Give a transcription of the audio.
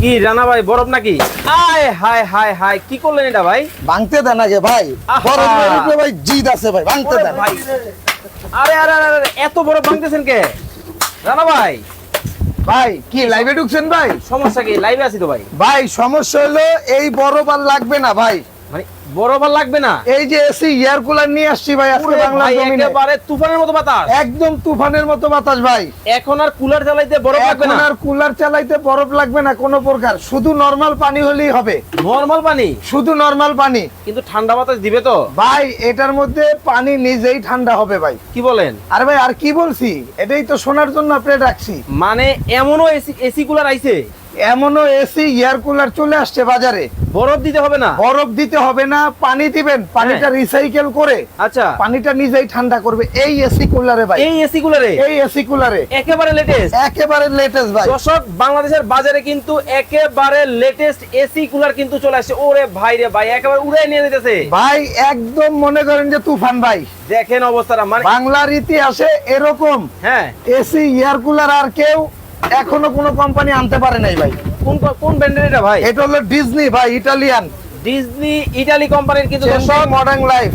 কি রানা ভাই বরফ নাকি? আয় হায় হায় হায় কি করলেন এটা ভাই? ভাঙতে দেন আগে ভাই। বরফের উপরে ভাই জিদ আছে ভাই ভাঙতে দেন। ভাই। আরে আরে আরে আরে, এত বরফ ভাঙতেছেন কে? রানা ভাই। ভাই কি লাইভে ঢুকছেন ভাই? সমস্যা কি? লাইভে আছি তো ভাই। ভাই সমস্যা হলো এই বরফ আর লাগবে না ভাই। মানে বরফ লাগবে না। এই যে এসি এয়ার কুলার নিয়ে আসছি ভাই আজকে বাংলা জমিনে। একেবারে তুফানের মতো বাতাস। একদম তুফানের মতো বাতাস ভাই। এখন আর কুলার চালাইতে বরফ লাগবে এখন আর কুলার চালাইতে বরফ লাগবে না কোনো প্রকার। শুধু নরমাল পানি হলেই হবে। নরমাল পানি? শুধু নরমাল পানি। কিন্তু ঠান্ডা বাতাস দিবে তো? ভাই এটার মধ্যে পানি নিজেই ঠান্ডা হবে ভাই। কি বলেন? আরে ভাই আর কি বলছি? এটাই তো শোনার জন্য আপনি রাখছি মানে এমনও এসি এসি কুলার আইছে? এমনও এসি এয়ার কুলার চলে আসছে বাজারে। বরফ দিতে হবে না? বরফ দিতে হবে না পানি দিবেন পানিটা রিসাইকেল করে আচ্ছা। পানিটা নিজেই ঠান্ডা করবে। এই এসি কুলারে ভাই। এই এসি কুলারে এই এসি কুলারে একেবারে লেটেস্ট একেবারে লেটেস্ট ভাই। দর্শক বাংলাদেশের বাজারে কিন্তু একেবারে লেটেস্ট এসি কুলার কিন্তু চলে আসছে। ওরে ভাই রে ভাই একেবারে উড়াই নিয়ে যেতেছে। ভাই একদম মনে করেন যে তুফান ভাই। দেখেন অবস্থাটা মানে বাংলার ইতিহাসে এরকম হ্যাঁ। এসি এয়ার কুলার আর কেউ এখনও কোনো কোম্পানি আনতে পারে নাই ভাই। কোন কোন ব্র্যান্ডের এটা ভাই? এটা হলো ডিজনি ভাই ইটালিয়ান ডিজনি ইটালি কোম্পানির কিন্তু সব মডার্ন লাইফ